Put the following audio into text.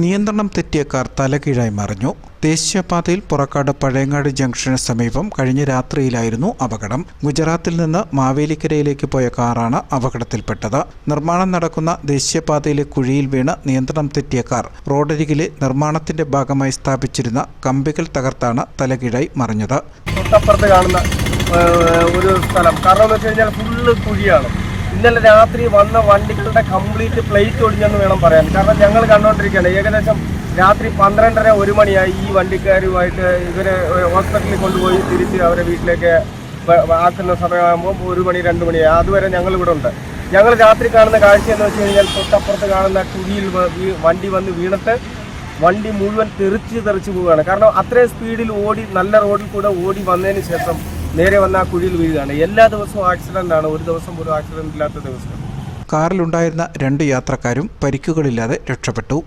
നിയന്ത്രണം തെറ്റിയ കാർ തലകീഴായി മറിഞ്ഞു. ദേശീയപാതയിൽ പുറക്കാട് പഴയങ്ങാട് ജംഗ്ഷന് സമീപം കഴിഞ്ഞ രാത്രിയിലായിരുന്നു അപകടം. ഗുജറാത്തിൽ നിന്ന് മാവേലിക്കരയിലേക്ക് പോയ കാറാണ് അപകടത്തിൽപ്പെട്ടത്. നിർമ്മാണം നടക്കുന്ന ദേശീയപാതയിലെ കുഴിയിൽ വീണ് നിയന്ത്രണം തെറ്റിയ കാർ റോഡരികിലെ നിർമ്മാണത്തിന്റെ ഭാഗമായി സ്ഥാപിച്ചിരുന്ന കമ്പികൾ തകർത്താണ് തലകീഴായി മറിഞ്ഞത്. കാണുന്ന ഒരു സ്ഥലം. കാരണം എന്ന് വെച്ച് കഴിഞ്ഞാൽ ഫുള്ള് കുഴിയാണ്. ഇന്നലെ രാത്രി വന്ന വണ്ടികളുടെ കംപ്ലീറ്റ് പ്ലേറ്റ് ഒടിഞ്ഞെന്ന് വേണം പറയാൻ. കാരണം ഞങ്ങൾ കണ്ടുകൊണ്ടിരിക്കുകയാണ് ഏകദേശം രാത്രി പന്ത്രണ്ടര ഒരു മണിയായി ഈ വണ്ടിക്കാരുമായിട്ട് ഇവരെ ഹോസ്പിറ്റലിൽ കൊണ്ടുപോയി തിരിച്ച് അവരെ വീട്ടിലേക്ക് ആക്കുന്ന സമയമാകുമ്പോൾ ഒരു മണി രണ്ട് മണിയായി അതുവരെ ഞങ്ങൾ ഇവിടെ ഉണ്ട്. ഞങ്ങൾ രാത്രി കാണുന്ന കാഴ്ച എന്ന് വെച്ച് കഴിഞ്ഞാൽ തൊട്ടപ്പുറത്ത് കാണുന്ന കുഴിയിൽ വണ്ടി വന്ന് വീണിട്ട് വണ്ടി മുഴുവൻ തെറിച്ച് തെറിച്ച് പോവുകയാണ്. കാരണം അത്രയും സ്പീഡിൽ ഓടി നല്ല റോഡിൽ കൂടെ ഓടി വന്നതിന് ശേഷം നേരെ വന്ന ആ കുഴിയിൽ വീഴുകയാണ്. എല്ലാ ദിവസവും ആക്സിഡന്റ് ആണ്. ഒരു ദിവസം പോലും ആക്സിഡന്റ് ഇല്ലാത്ത ദിവസം. കാറിലുണ്ടായിരുന്ന രണ്ട് യാത്രക്കാരും പരിക്കുകളില്ലാതെ രക്ഷപ്പെട്ടു.